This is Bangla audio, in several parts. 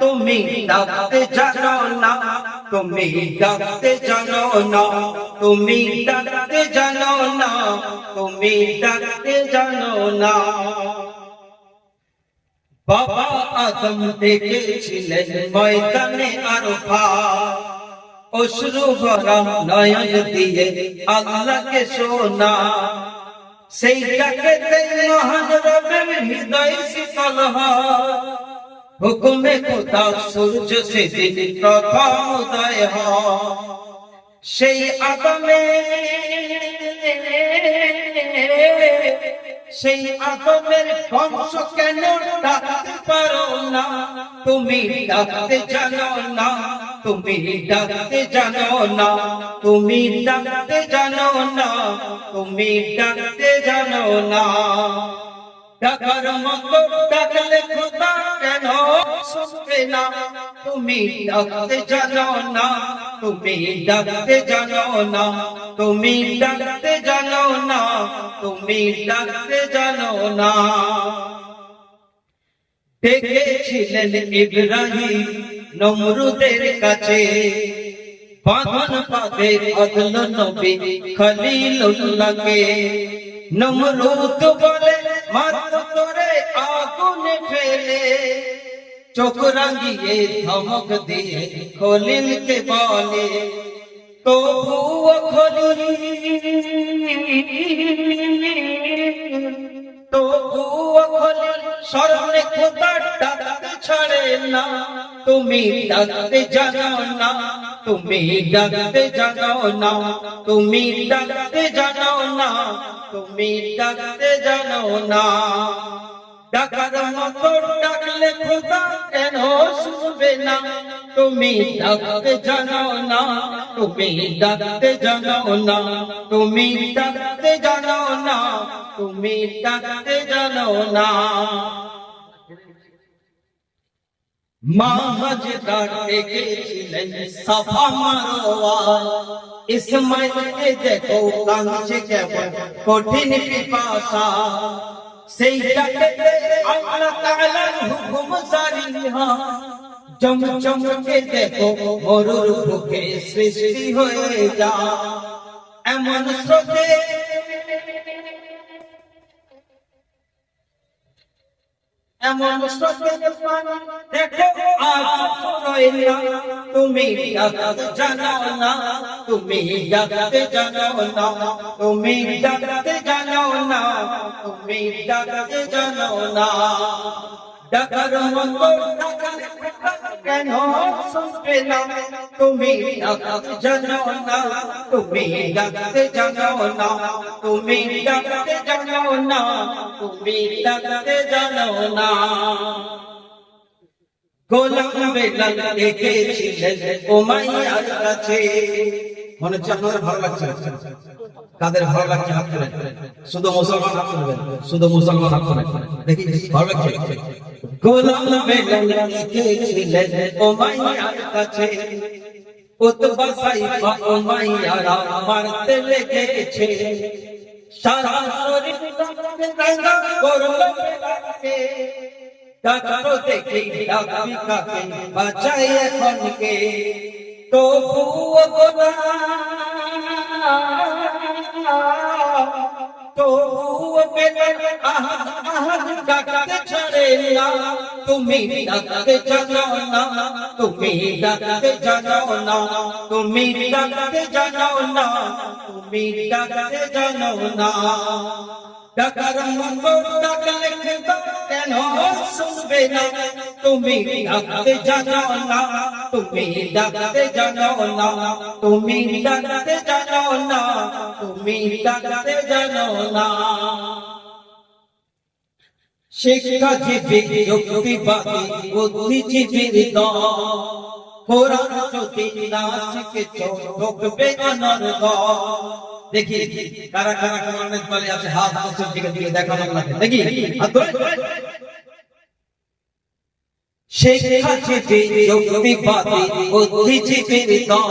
তুমি ডাকতে জানো না, তুমি ডাকতে জানো না, তুমি ডাকতে জানো না, তুমি ডাকতে জানো না। বাবা আদম দেখেছিলেন ময়দানে আরফা। অশ্রু ভরা নয়ন দিয়ে আল্লাহকে শোনা। সেইটাকে মহান রবের হৃদয় শীতল হয়। হুকুমে খোদা সূর্য সেদিন প্রথম উদয় সেই আদমে, সেই আদমের বংশ কেন ডাকতে পারো না? তুমি ডাকতে জানো না, তুমি ডাকতে জানো না, তুমি ডাকতে জানো না, তুমি ডাকতে জানো না। ডাকার মতো ডাকলে খোদা কেন? শুনবে না, তুমি ডাকতে জানো না, তুমি ডাকতে জানো না, তুমি ডাকতে জানো না, তুমি ডাকতে জানো না। ডেকেছিলেন ইব্রাহিম নমরুদের কাছে। বাঁধন পাবে অদল নবী খলিলুল্লাহকে। নমরুদ বলে মাত্র তোরে আগুনে ফেলে। চোখ রাঙিয়ে ধমক দিয়ে খলিলকে তবুও খলিল তবুও খলিল স্মরণে খোদা ডাকতে ছাড়ে না। তুমি ডাকতে জানো না তুমি ডাকতে জানো না, তুমি ডাকতে জানো না, তুমি ডাকতে জানো না। ডাকার মতো ডাকলে খোদা কেন শুনবে না? তুমি ডাকতে জানো না, তুমি ডাকতে জানো না, তুমি ডাকতে জানো না, তুমি ডাকতে জানো না। মাহাজদার ডেকেছিলেন সাফা মারোয়া ইসমাইলকে দেখো কাঁদছে কেমন কঠিন পিপাসা সেই ডাকেতে আল্লাহ তাআলার হুকুম জারি হয় চমচমকে দেখো মরুর বুকে সৃষ্টি হয়ে যা এমন স্রোতে এমন দেখো আজ না। তুমি জানো না, তুমি ডাকতে জানো না। তুমি ডাকতে জানো না, তুমি ডাকতে জানো না। ডাকার মতো কেন শুনবে না? তুমি জানো না, তুমি ডাকতে জানো না, তুমি ডাকতে জানো না, তুমি ডাকতে জানো না। গোলাম বেলাল দেখেছিলেন উমাইয়ার কাছে। মনে হচ্ছে আপনাদের ভালো লাগছে কাদের ভালো লাগছে হাত শুধু মুসলমান হাত তুলবেন। শুধু মুসলমান হাত তোলেন দেখি ভালো লাগছে? গোলাম উমাইয়ার কাছে। উমাইয়ারা মারতে লেগেছে সারা শরীর দেখি কাকে বাঁচাই তবুও গোলাম তুমি ডাকতে জানো না, তুমি ডাকতে জানো না, তুমি ডাকতে জানো না, তুমি ডাকতে জানো না। ডাকার মতো ডাকলে কেন শুনবে না? তুমি ডাকতে জানো না, তুমি ডাকতে জানো না, তুমি ডাকতে জানো না, তুমি ডাকতে জানো না। শিক্ষাজীবী যুক্তিবাদী বুদ্ধিজীবীর দল কোরআন যদি না শিখেছ ঢুকবে অনর্গ দেখি, কারা কারা কোরআনের তলে আছে, হাত বছর দিকে দিকে দেখানো লাগে দেখি। হাত তোলেন শিক্ষাজীবী দল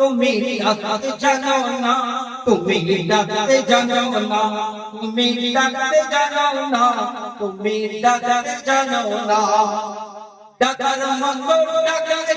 তুমি ডাকতে জানো না, তুমি ডাকতে জানো না, তুমি ডাকতে জানো না, তুমি ডাকতে জানো না। ডাকার মঙ্গল ডাকার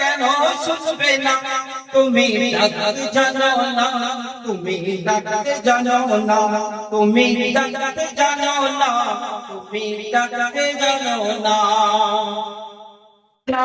কেন শুনবে না? তুমি ডাকতে জানো না, তুমি ডাকতে জানো না না।